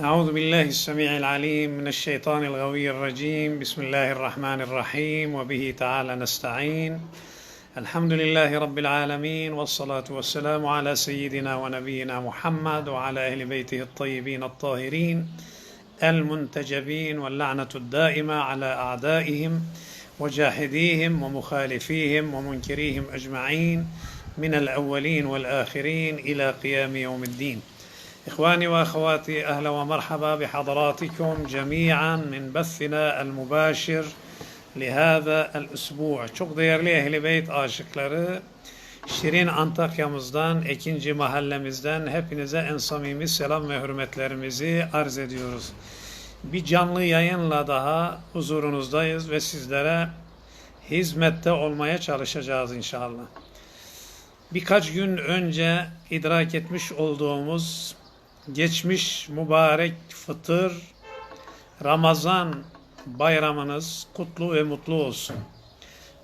أعوذ بالله السميع العليم من الشيطان الغوي الرجيم. بسم الله الرحمن الرحيم وبه تعالى نستعين. الحمد لله رب العالمين والصلاة والسلام على سيدنا ونبينا محمد وعلى أهل بيته الطيبين الطاهرين المنتجبين واللعنة الدائمة على أعدائهم وجاحديهم ومخالفيهم ومنكريهم أجمعين من الأولين والآخرين إلى قيام يوم الدين. إخواني وأخواتي أهلا ومرحبا بحضراتكم جميعا من بثنا المباشر لهذا الأسبوع Çok değerli Ehli Beyt aşıkları Şirin Antakya'mızdan, ikinci mahallemizden hepinize en samimi selam ve hürmetlerimizi arz ediyoruz. Bir canlı yayınla daha huzurunuzdayız ve sizlere hizmette olmaya çalışacağız inşallah. Birkaç gün önce idrak etmiş olduğumuz geçmiş mübarek fıtır Ramazan bayramınız kutlu ve mutlu olsun.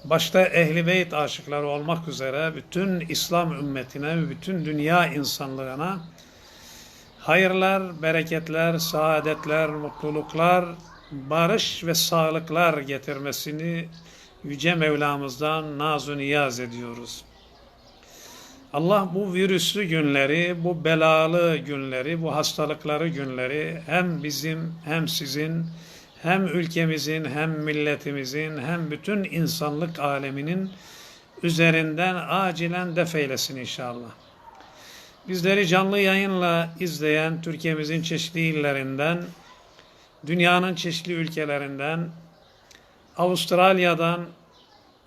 Başta Ehli Beyt aşıkları olmak üzere bütün İslam ümmetine ve bütün dünya insanlığına hayırlar, bereketler, saadetler, mutluluklar, barış ve sağlıklar getirmesini Yüce Mevlamızdan nazu niyaz ediyoruz. Allah bu virüslü günleri, bu belalı günleri, bu hastalıkları günleri hem bizim hem sizin hem ülkemizin hem milletimizin hem bütün insanlık aleminin üzerinden acilen defeylesin inşallah. Bizleri canlı yayınla izleyen Türkiye'mizin çeşitli illerinden, dünyanın çeşitli ülkelerinden, Avustralya'dan,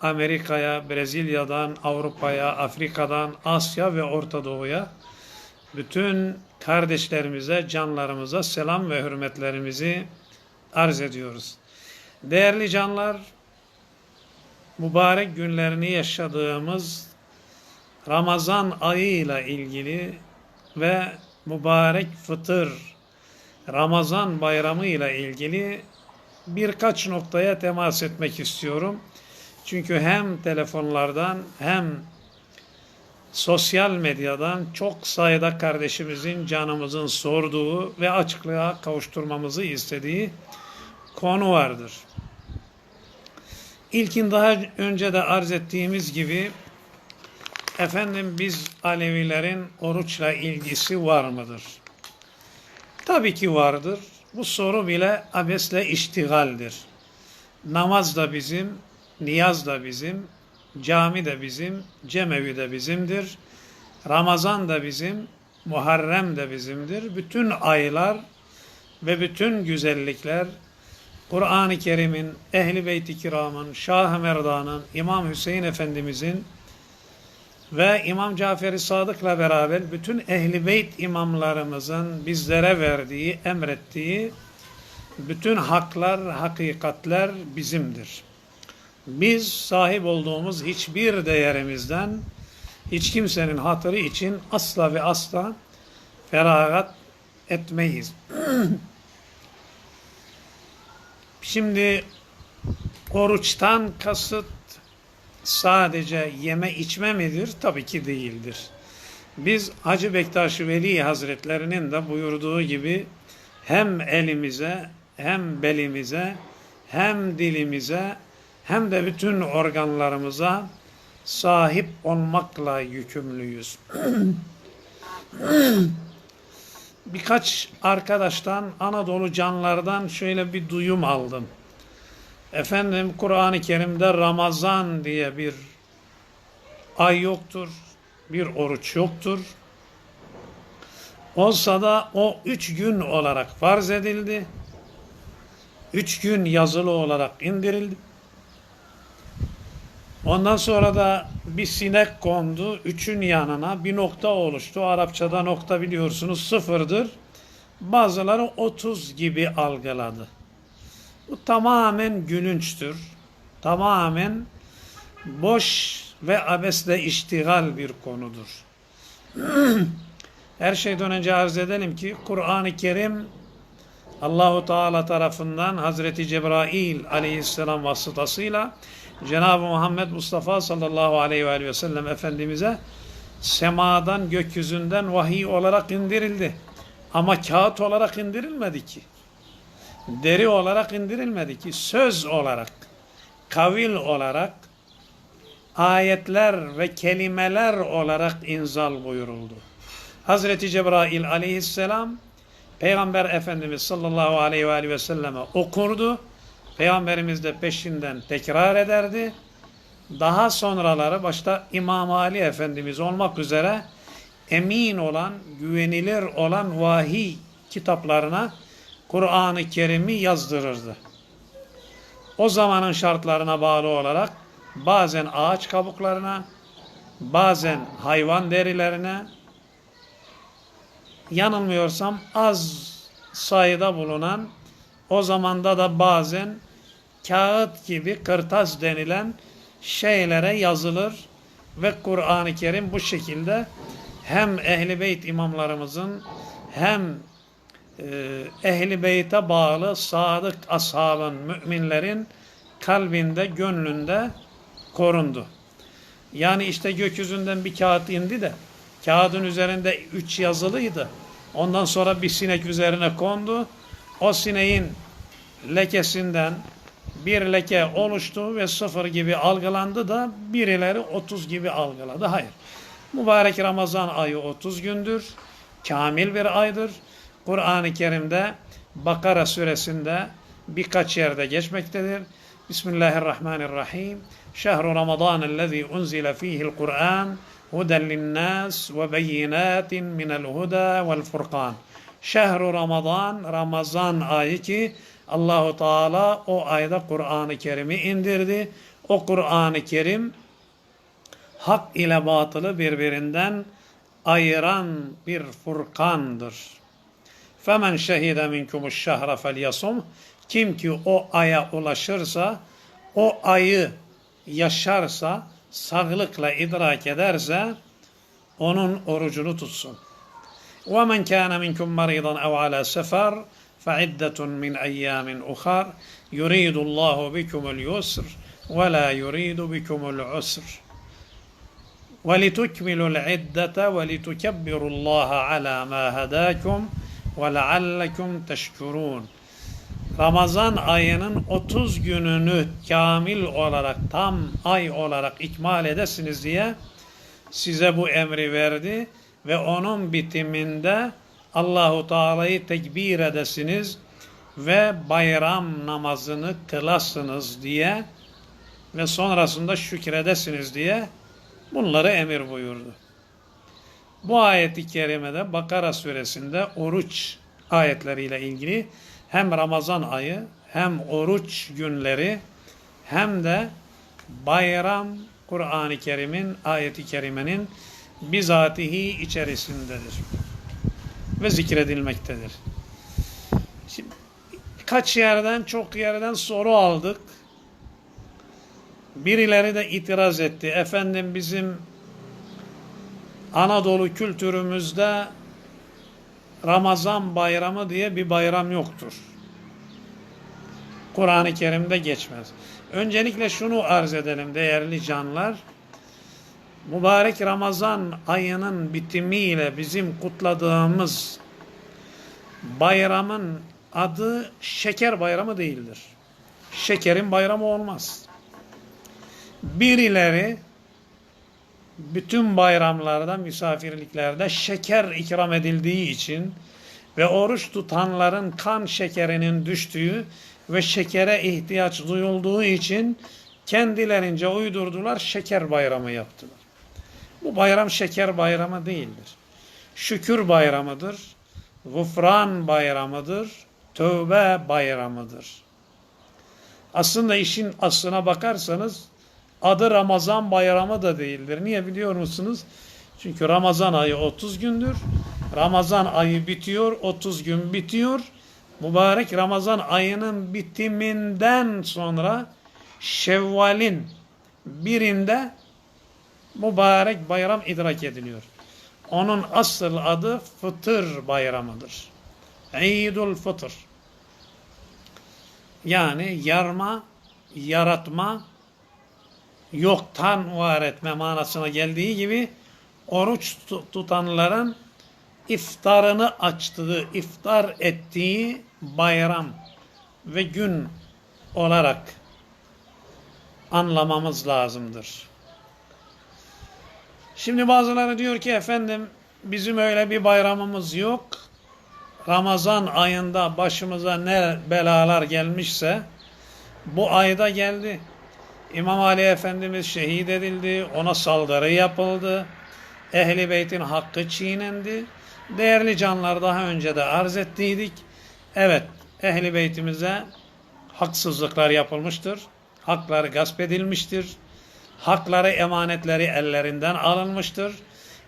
Amerika'ya, Brezilya'dan, Avrupa'ya, Afrika'dan, Asya ve Orta Doğu'ya bütün kardeşlerimize, canlarımıza selam ve hürmetlerimizi arz ediyoruz. Değerli canlar, mübarek günlerini yaşadığımız Ramazan ayıyla ilgili ve mübarek fıtır Ramazan bayramı ile ilgili birkaç noktaya temas etmek istiyorum. Çünkü hem telefonlardan hem sosyal medyadan çok sayıda kardeşimizin canımızın sorduğu ve açıklığa kavuşturmamızı istediği konu vardır. İlkin daha önce de arz ettiğimiz gibi efendim biz Alevilerin oruçla ilgisi var mıdır? Tabii ki vardır. Bu soru bile abesle iştigaldir. Namaz da bizim, niyaz da bizim, cami de bizim, cemevi de bizimdir. Ramazan da bizim, Muharrem de bizimdir. Bütün aylar ve bütün güzellikler Kur'an-ı Kerim'in, Ehli Beyt-i Kiram'ın, Şah-ı Merda'nın, İmam Hüseyin Efendimizin ve İmam Cafer-i Sadık'la beraber bütün Ehli Beyt imamlarımızın bizlere verdiği, emrettiği bütün haklar, hakikatler bizimdir. Biz sahip olduğumuz hiçbir değerimizden hiç kimsenin hatırı için asla ve asla feragat etmeyiz. Şimdi oruçtan kasıt sadece yeme içme midir? Tabii ki değildir. Biz Hacı Bektaş Veli Hazretlerinin de buyurduğu gibi hem elimize hem belimize hem dilimize hem de bütün organlarımıza sahip olmakla yükümlüyüz. Birkaç arkadaştan Anadolu canlardan şöyle bir duyum aldım. Efendim Kur'an-ı Kerim'de Ramazan diye bir ay yoktur, bir oruç yoktur. Olsa da o üç gün olarak farz edildi. Üç gün yazılı olarak indirildi. Ondan sonra da bir sinek kondu. Üçün yanına bir nokta oluştu. Arapçada nokta biliyorsunuz sıfırdır. Bazıları otuz gibi algıladı. Bu tamamen gülünçtür. Tamamen boş ve abesle iştigal bir konudur. Her şeyden önce arz edelim ki Kur'an-ı Kerim Allahu Teala tarafından Hazreti Cebrail aleyhisselam vasıtasıyla Cenab-ı Muhammed Mustafa sallallahu aleyhi ve sellem Efendimiz'e semadan gökyüzünden vahiy olarak indirildi. Ama kağıt olarak indirilmedi ki. Deri olarak indirilmedi ki. Söz olarak, kavil olarak, ayetler ve kelimeler olarak inzal buyuruldu. Hazreti Cebrail aleyhisselam Peygamber Efendimiz sallallahu aleyhi ve, aleyhi ve selleme okurdu. Peygamberimiz de peşinden tekrar ederdi. Daha sonraları başta İmam Ali Efendimiz olmak üzere emin olan, güvenilir olan vahiy kitaplarına Kur'an-ı Kerim'i yazdırırdı. O zamanın şartlarına bağlı olarak bazen ağaç kabuklarına, bazen hayvan derilerine, yanılmıyorsam az sayıda bulunan, o zamanda da bazen kağıt gibi kırtas denilen şeylere yazılır ve Kur'an-ı Kerim bu şekilde hem Ehli Beyt imamlarımızın hem e, Ehli Beyt'e bağlı sadık ashabın, müminlerin kalbinde, gönlünde korundu. Yani işte gökyüzünden bir kağıt indi de kağıdın üzerinde üç yazılıydı. Ondan sonra bir sinek üzerine kondu. O sineğin lekesinden bir leke oluştu ve sıfır gibi algılandı da birileri 30 gibi algıladı. Hayır. Mübarek Ramazan ayı 30 gündür. Kamil bir aydır. Kur'an-ı Kerim'de Bakara suresinde birkaç yerde geçmektedir. Bismillahirrahmanirrahim. Şehru Ramazan ellezî unzile fîhil Kur'an huden linnâs ve beyinâtin minel huda vel furkan. Şehru Ramazan, Ramazan ayı ki Allahu Teala o ayda Kur'an-ı Kerim'i indirdi. O Kur'an-ı Kerim hak ile batılı birbirinden ayıran bir furkandır. Femen şehide minkumuş şehre felyasum kim ki o aya ulaşırsa, o ayı yaşarsa, sağlıkla idrak ederse onun orucunu tutsun. وَمَنْ كَانَ مِنْكُمْ مَرِيضًا اَوْ عَلَى سَفَرٍ فَعِدَّةٌ مِنْ اَيَّامٍ اُخَرٍ يُرِيدُ اللّٰهُ بِكُمُ الْيُسْرِ وَلَا يُرِيدُ بِكُمُ الْعُسْرِ وَلِتُكْمِلُوا الْعِدَّةَ وَلِتُكَبِّرُوا اللّٰهَ عَلَى مَا هَدَاكُمْ وَلَعَلَّكُمْ تَشْكُرُونَ Ramazan ayının 30 gününü kamil olarak, tam ay olarak ikmal edesiniz diye size bu emri verdi ve onun bitiminde Allahu Teala'yı tekbir edesiniz ve bayram namazını kılasınız diye ve sonrasında şükredesiniz diye bunları emir buyurdu. Bu ayeti kerimede Bakara suresinde oruç ayetleriyle ilgili hem Ramazan ayı hem oruç günleri hem de bayram Kur'an-ı Kerim'in ayeti kerimenin bizatihi içerisindedir ve zikredilmektedir. Şimdi kaç yerden çok yerden soru aldık. Birileri de itiraz etti. Efendim bizim Anadolu kültürümüzde Ramazan bayramı diye bir bayram yoktur. Kur'an-ı Kerim'de geçmez. Öncelikle şunu arz edelim değerli canlar. Mübarek Ramazan ayının bitimiyle bizim kutladığımız bayramın adı şeker bayramı değildir. Şekerin bayramı olmaz. Birileri bütün bayramlarda, misafirliklerde şeker ikram edildiği için ve oruç tutanların kan şekerinin düştüğü ve şekere ihtiyaç duyulduğu için kendilerince uydurdular, şeker bayramı yaptılar. Bu bayram şeker bayramı değildir. Şükür bayramıdır, gufran bayramıdır, tövbe bayramıdır. Aslında işin aslına bakarsanız adı Ramazan bayramı da değildir. Niye biliyor musunuz? Çünkü Ramazan ayı 30 gündür. Ramazan ayı bitiyor, 30 gün bitiyor. Mübarek Ramazan ayının bitiminden sonra Şevval'in birinde mübarek bayram idrak ediliyor. Onun asıl adı Fıtır bayramıdır. İdul Fıtır. Yani yarma, yaratma, yoktan var etme manasına geldiği gibi oruç tutanların iftarını açtığı, iftar ettiği bayram ve gün olarak anlamamız lazımdır. Şimdi bazıları diyor ki efendim bizim öyle bir bayramımız yok. Ramazan ayında başımıza ne belalar gelmişse bu ayda geldi. İmam Ali Efendimiz şehit edildi, ona saldırı yapıldı. Ehli Beyt'in hakkı çiğnendi. Değerli canlar daha önce de arz ettiydik. Evet, Ehli Beytimize haksızlıklar yapılmıştır. Hakları gasp edilmiştir. Hakları, emanetleri ellerinden alınmıştır.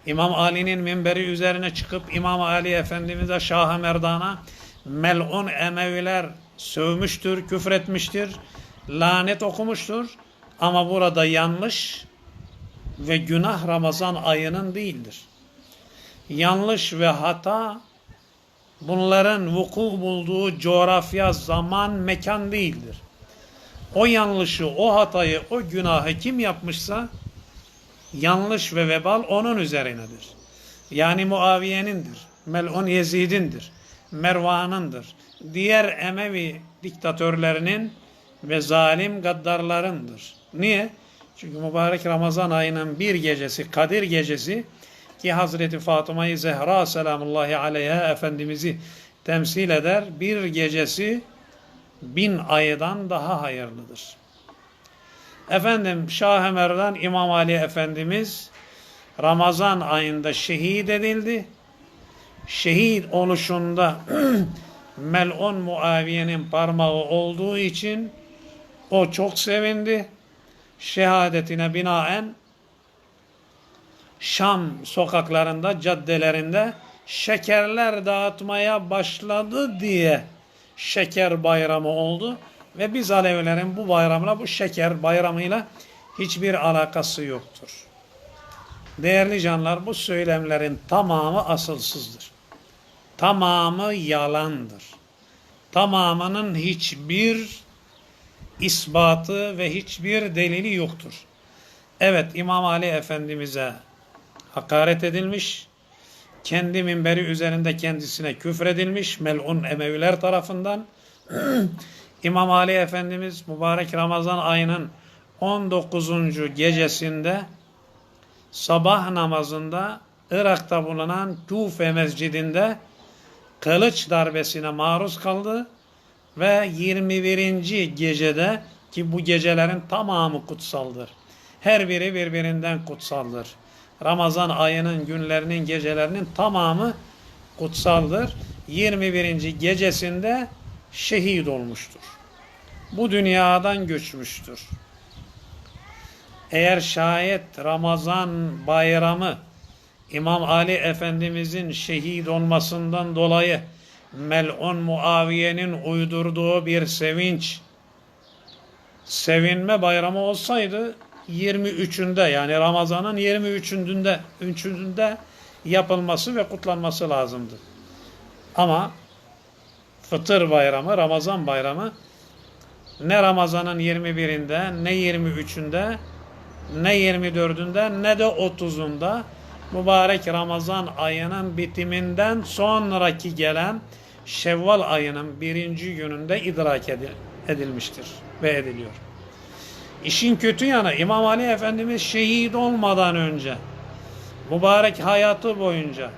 İmam Ali'nin minberi üzerine çıkıp İmam Ali Efendimiz'e Şah-ı Merdan'a melun Emeviler sövmüştür, küfretmiştir, lanet okumuştur. Ama burada yanlış ve günah Ramazan ayının değildir. Yanlış ve hata bunların vuku bulduğu coğrafya, zaman, mekan değildir. O yanlışı, o hatayı, o günahı kim yapmışsa yanlış ve vebal onun üzerinedir. Yani Muaviye'nindir, Mel'un Yezid'indir, Mervan'ındır. Diğer Emevi diktatörlerinin ve zalim gaddarlarındır. Niye? Çünkü mübarek Ramazan ayının bir gecesi, Kadir gecesi ki Hazreti Fatıma-i Zehra selamullahi aleyha Efendimiz'i temsil eder. Bir gecesi bin aydan daha hayırlıdır. Efendim Şah-ı Merdan İmam Ali Efendimiz Ramazan ayında şehit edildi. Şehit oluşunda Mel'un Muaviye'nin parmağı olduğu için o çok sevindi. Şehadetine binaen Şam sokaklarında, caddelerinde şekerler dağıtmaya başladı diye şeker bayramı oldu. Ve biz Alevilerin bu bayramla, bu şeker bayramıyla hiçbir alakası yoktur. Değerli canlar bu söylemlerin tamamı asılsızdır. Tamamı yalandır. Tamamının hiçbir ispatı ve hiçbir delili yoktur. Evet İmam Ali Efendimiz'e hakaret edilmiş, kendi minberi üzerinde kendisine küfredilmiş melun Emeviler tarafından. İmam Ali Efendimiz mübarek Ramazan ayının 19. gecesinde sabah namazında Irak'ta bulunan Kufe mescidinde kılıç darbesine maruz kaldı ve 21. gecede ki bu gecelerin tamamı kutsaldır. Her biri birbirinden kutsaldır. Ramazan ayının günlerinin gecelerinin tamamı kutsaldır. 21. gecesinde şehit olmuştur. Bu dünyadan göçmüştür. Eğer şayet Ramazan bayramı İmam Ali Efendimizin şehit olmasından dolayı Mel'un Muaviye'nin uydurduğu bir sevinç, sevinme bayramı olsaydı 23'ünde yani Ramazan'ın 23'ünde 3'ünde yapılması ve kutlanması lazımdı. Ama Fıtır bayramı, Ramazan bayramı ne Ramazan'ın 21'inde, ne 23'ünde, ne 24'ünde, ne de 30'unda mübarek Ramazan ayının bitiminden sonraki gelen Şevval ayının birinci gününde idrak edilmiştir ve ediliyor. İşin kötü yanı İmam Ali Efendimiz şehit olmadan önce mübarek hayatı boyunca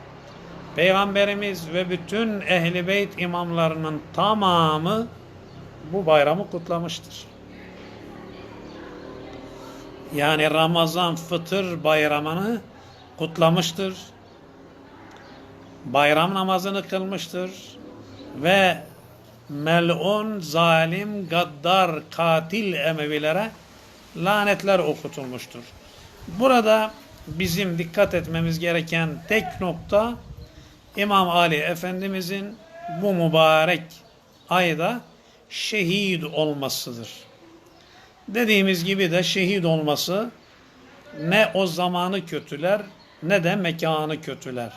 Peygamberimiz ve bütün ehli beyt imamlarının tamamı bu bayramı kutlamıştır. Yani Ramazan fıtır bayramını kutlamıştır. Bayram namazını kılmıştır. Ve melun, zalim, gaddar, katil Emevilere lanetler okutulmuştur. Burada bizim dikkat etmemiz gereken tek nokta İmam Ali Efendimizin bu mübarek ayda şehit olmasıdır. Dediğimiz gibi de şehit olması ne o zamanı kötüler ne de mekanı kötüler.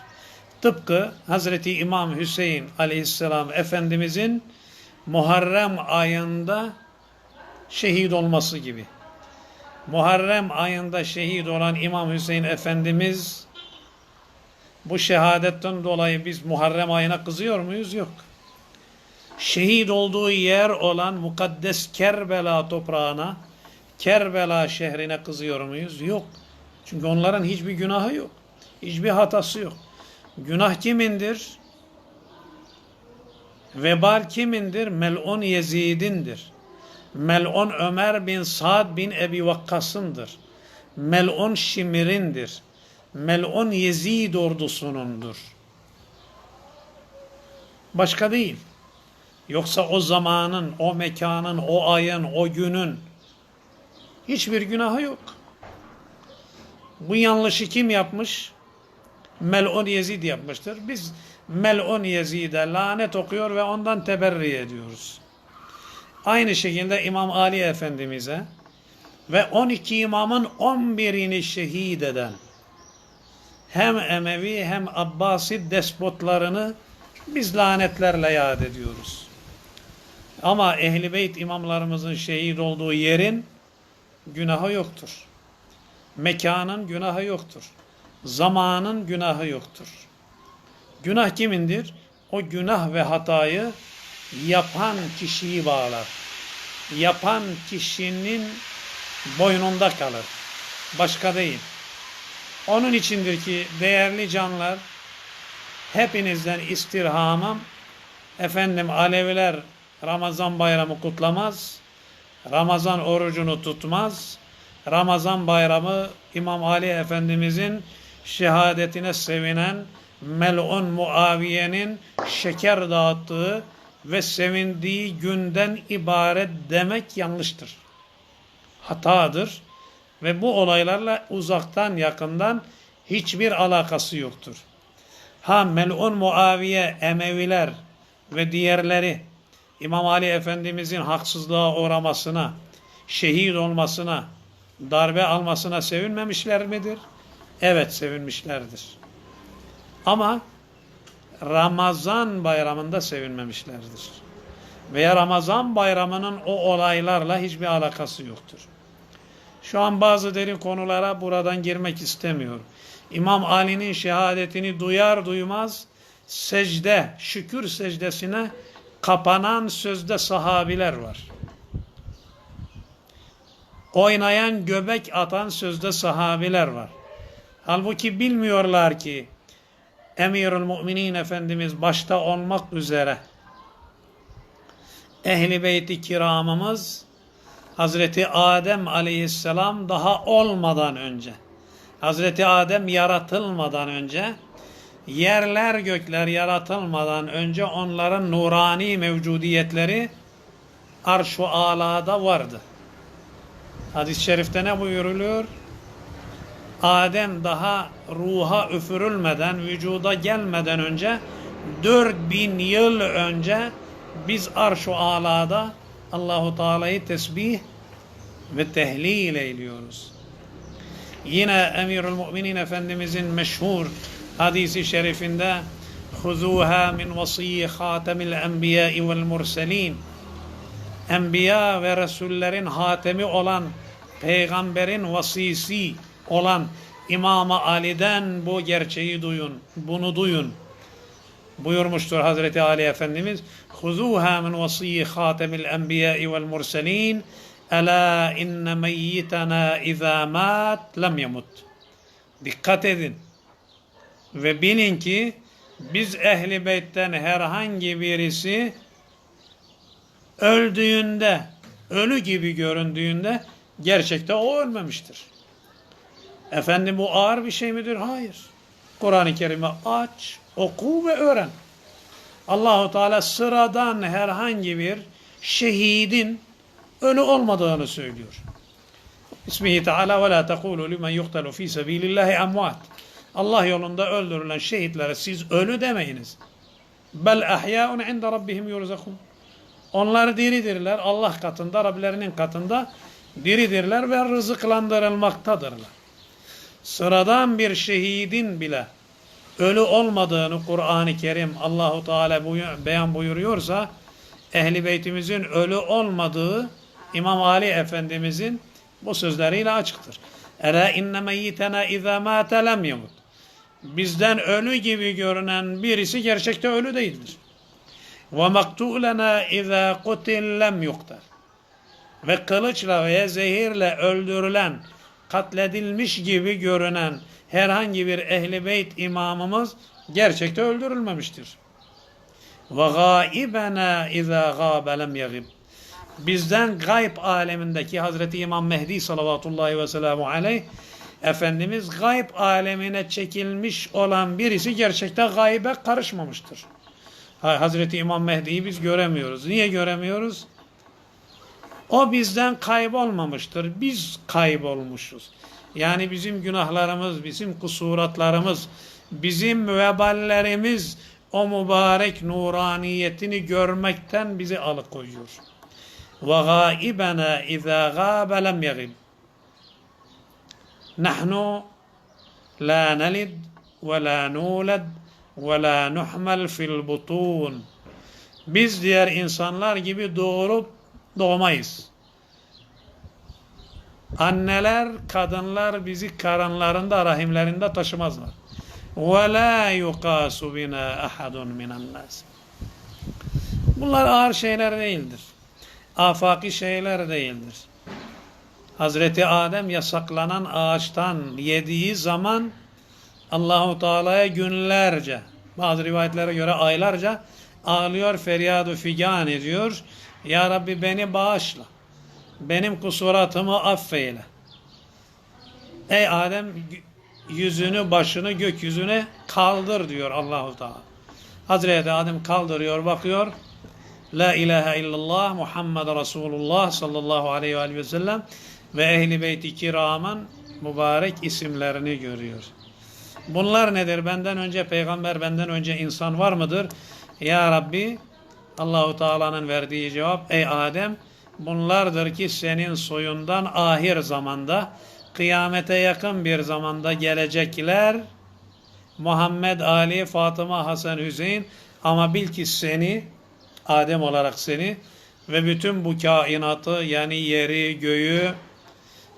Tıpkı Hazreti İmam Hüseyin aleyhisselam Efendimizin Muharrem ayında şehit olması gibi. Muharrem ayında şehit olan İmam Hüseyin Efendimiz Bu şehadetten dolayı biz Muharrem ayına kızıyor muyuz? Yok. Şehit olduğu yer olan mukaddes Kerbela toprağına, Kerbela şehrine kızıyor muyuz? Yok. Çünkü onların hiçbir günahı yok. Hiçbir hatası yok. Günah kimindir? Vebal kimindir? Mel'un Yezid'indir. Mel'un Ömer bin Sa'd bin Ebi Vakkas'ındır. Mel'un Şimir'indir. Mel'un Yezid ordusunundur. Başka değil. Yoksa o zamanın, o mekanın, o ayın, o günün hiçbir günahı yok. Bu yanlışı kim yapmış? Mel'un Yezid yapmıştır. Biz Mel'un Yezid'e lanet okuyor ve ondan teberri ediyoruz. Aynı şekilde İmam Ali Efendimiz'e ve 12 imamın 11'ini şehit eden hem Emevi hem Abbasi despotlarını biz lanetlerle yad ediyoruz. Ama Ehli Beyt imamlarımızın şehit olduğu yerin günahı yoktur. Mekanın günahı yoktur. Zamanın günahı yoktur. Günah kimindir? O günah ve hatayı yapan kişiyi bağlar. Yapan kişinin boynunda kalır. Başka değil. Onun içindir ki değerli canlar hepinizden istirhamım efendim Aleviler Ramazan bayramı kutlamaz. Ramazan orucunu tutmaz. Ramazan bayramı İmam Ali Efendimizin şehadetine sevinen Mel'un Muaviye'nin şeker dağıttığı ve sevindiği günden ibaret demek yanlıştır. Hatadır ve bu olaylarla uzaktan yakından hiçbir alakası yoktur. Ha Mel'un Muaviye, Emeviler ve diğerleri İmam Ali Efendimizin haksızlığa uğramasına, şehit olmasına, darbe almasına sevinmemişler midir? Evet sevinmişlerdir. Ama Ramazan bayramında sevinmemişlerdir. Veya Ramazan bayramının o olaylarla hiçbir alakası yoktur. Şu an bazı derin konulara buradan girmek istemiyorum. İmam Ali'nin şehadetini duyar duymaz secde, şükür secdesine kapanan sözde sahabiler var. Oynayan göbek atan sözde sahabiler var. Halbuki bilmiyorlar ki Emirül Müminin Efendimiz başta olmak üzere Ehli Beyt-i Kiramımız Hazreti Adem Aleyhisselam daha olmadan önce Hazreti Adem yaratılmadan önce yerler gökler yaratılmadan önce onların nurani mevcudiyetleri arş-ı alada vardı. Hadis-i şerifte ne buyuruluyor? Adem daha ruha üfürülmeden, vücuda gelmeden önce 4000 yıl önce biz arş-ı alada Allahu Teala'yı tesbih ve tehlil eyliyoruz. Yine Emirül Müminin Efendimizin meşhur hadisi şerifinde huzuha min vasiyyi hatemil enbiya vel murselin Enbiya ve Resullerin hatemi olan peygamberin vasisi olan imam Ali'den bu gerçeği duyun, bunu duyun buyurmuştur Hazreti Ali Efendimiz. Huzuha min vasiyyi hatemil enbiya'i vel murselin Ela inne meyyitena izâ mât lem yamut. Dikkat edin. Ve bilin ki biz ehli beytten herhangi birisi öldüğünde, ölü gibi göründüğünde gerçekte o ölmemiştir. Efendim bu ağır bir şey midir? Hayır. Kur'an-ı Kerim'i aç, oku ve öğren. Allahu Teala sıradan herhangi bir şehidin ölü olmadığını söylüyor. İsmihi Teala ve la tekulu limen yuqtalu fi sabilillahi emvat. Allah yolunda öldürülen şehitlere siz ölü demeyiniz. Bel ahyaun inde rabbihim yurzakun. Onlar diridirler. Allah katında, Rablerinin katında diridirler ve rızıklandırılmaktadırlar. Sıradan bir şehidin bile ölü olmadığını Kur'an-ı Kerim Allahu Teala beyan buyuruyorsa ehli beytimizin ölü olmadığı İmam Ali Efendimizin bu sözleriyle açıktır. Ela inne meyyitena izâ mâte lem yemut. bizden ölü gibi görünen birisi gerçekte ölü değildir. Ve maktulena izâ kutil lem yuktar. Ve kılıçla veya zehirle öldürülen, katledilmiş gibi görünen herhangi bir ehli beyt imamımız gerçekte öldürülmemiştir. Ve gâibena izâ gâbe yagib. Bizden gayb alemindeki Hazreti İmam Mehdi salavatullahi ve selamu aleyh Efendimiz gayb alemine çekilmiş olan birisi gerçekte gaybe karışmamıştır. Hazreti İmam Mehdi'yi biz göremiyoruz. Niye göremiyoruz? O bizden kaybolmamıştır. Biz kaybolmuşuz. Yani bizim günahlarımız, bizim kusuratlarımız, bizim müveballerimiz o mübarek nuraniyetini görmekten bizi alıkoyuyor. Ve gâibena izâ gâbe lem yagib. Nahnu la nelid ve la nulad ve la nuhmel fil butun. Biz diğer insanlar gibi doğurup doğmayız. Anneler, kadınlar bizi karınlarında, rahimlerinde taşımazlar. وَلَا يُقَاسُ بِنَا أَحَدٌ مِنَ النَّاسِ Bunlar ağır şeyler değildir. Afaki şeyler değildir. Hazreti Adem yasaklanan ağaçtan yediği zaman Allahu Teala'ya günlerce, bazı rivayetlere göre aylarca ağlıyor, feryadu figan ediyor. Ya Rabbi beni bağışla. Benim kusuratımı affeyle. Ey Adem yüzünü başını gökyüzüne kaldır diyor Allahu Teala. Hazreti Adem kaldırıyor bakıyor. La ilahe illallah Muhammed Resulullah sallallahu aleyhi ve sellem ve ehli beyti kiramın mübarek isimlerini görüyor. Bunlar nedir? Benden önce peygamber, benden önce insan var mıdır? Ya Rabbi Allahu Teala'nın verdiği cevap ey Adem bunlardır ki senin soyundan ahir zamanda kıyamete yakın bir zamanda gelecekler Muhammed, Ali, Fatıma, Hasan, Hüseyin ama bil ki seni Adem olarak seni ve bütün bu kainatı yani yeri, göğü,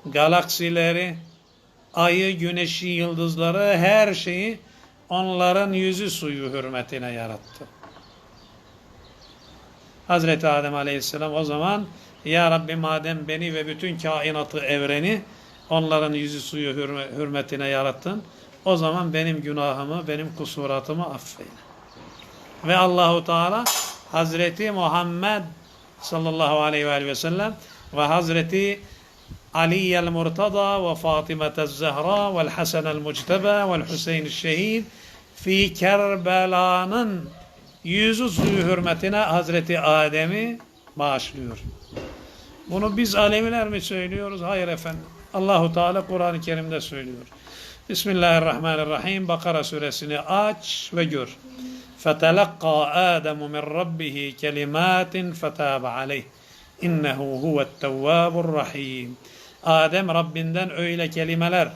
galaksileri, ayı, güneşi, yıldızları her şeyi onların yüzü suyu hürmetine yarattı. Hazreti Adem Aleyhisselam o zaman Ya Rabbi madem beni ve bütün kainatı evreni onların yüzü suyu hürmetine yarattın o zaman benim günahımı, benim kusuratımı affeyle. Ve Allahu Teala Hazreti Muhammed sallallahu aleyhi ve sellem ve Hazreti Ali el Murtada ve Fatıma el Zehra ve Hasan el Mucteba ve Hüseyin el Şehid fi Kerbela'nın yüzü suyu hürmetine Hazreti Adem'i bağışlıyor. Bunu biz Aleviler mi söylüyoruz? Hayır efendim. Allahu Teala Kur'an-ı Kerim'de söylüyor. Bismillahirrahmanirrahim. Bakara suresini aç ve gör. فَتَلَقَّى آدَمُ مِنْ رَبِّهِ كَلِمَاتٍ فَتَابَ عَلَيْهِ İnnehu huve't-tevvabur rahim. Adem Rabbinden öyle kelimeler,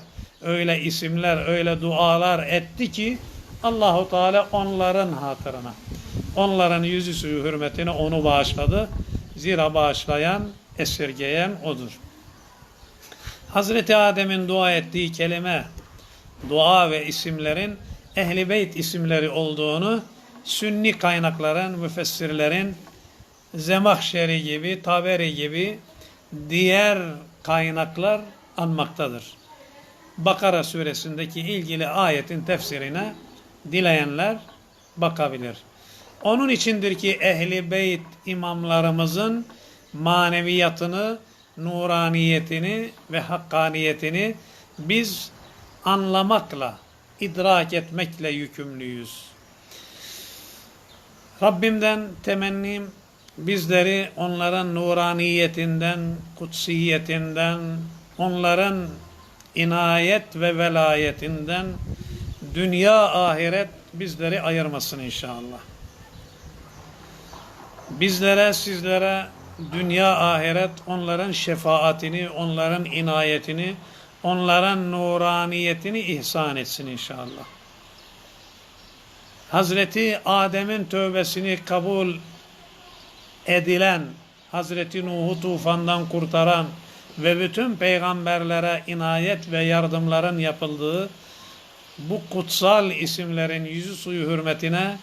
öyle isimler, öyle dualar etti ki Allahu Teala onların hatırına, onların yüzü suyu hürmetine onu bağışladı. Zira bağışlayan, esirgeyen odur. Hazreti Adem'in dua ettiği kelime, dua ve isimlerin Ehli Beyt isimleri olduğunu Sünni kaynakların, müfessirlerin Zemahşeri gibi, Taberi gibi diğer kaynaklar anmaktadır. Bakara suresindeki ilgili ayetin tefsirine dileyenler bakabilir. Onun içindir ki ehli beyt imamlarımızın maneviyatını, nuraniyetini ve hakkaniyetini biz anlamakla, idrak etmekle yükümlüyüz. Rabbimden temennim bizleri onların nuraniyetinden, kutsiyetinden, onların inayet ve velayetinden dünya ahiret bizleri ayırmasın inşallah. Bizlere, sizlere dünya ahiret onların şefaatini, onların inayetini, onların nuraniyetini ihsan etsin inşallah. Hazreti Adem'in tövbesini kabul edilen, Hazreti Nuh'u tufandan kurtaran ve bütün peygamberlere inayet ve yardımların yapıldığı bu kutsal isimlerin yüzü suyu hürmetine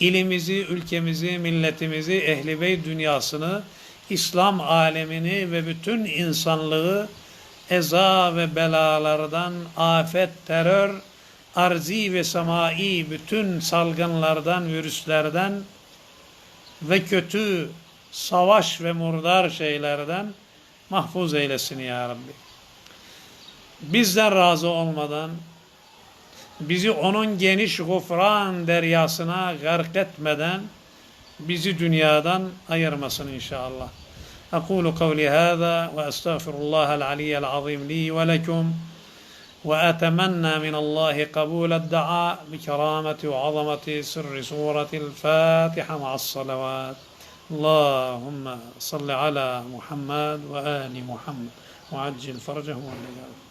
ilimizi, ülkemizi, milletimizi, ehli beyt dünyasını, İslam alemini ve bütün insanlığı eza ve belalardan, afet, terör, arzi ve semai bütün salgınlardan, virüslerden ve kötü savaş ve murdar şeylerden mahfuz eylesin ya Rabbi. Bizden razı olmadan, bizi onun geniş gufran deryasına gark etmeden, bizi dünyadan ayırmasın inşallah. أقول قولي هذا وأستغفر الله العلي العظيم لي ولكم وأتمنى من الله قبول الدعاء بكرامة وعظمة سر سورة الفاتحة مع الصلوات اللهم صل على محمد وآل محمد وعجل فرجهم والنجاة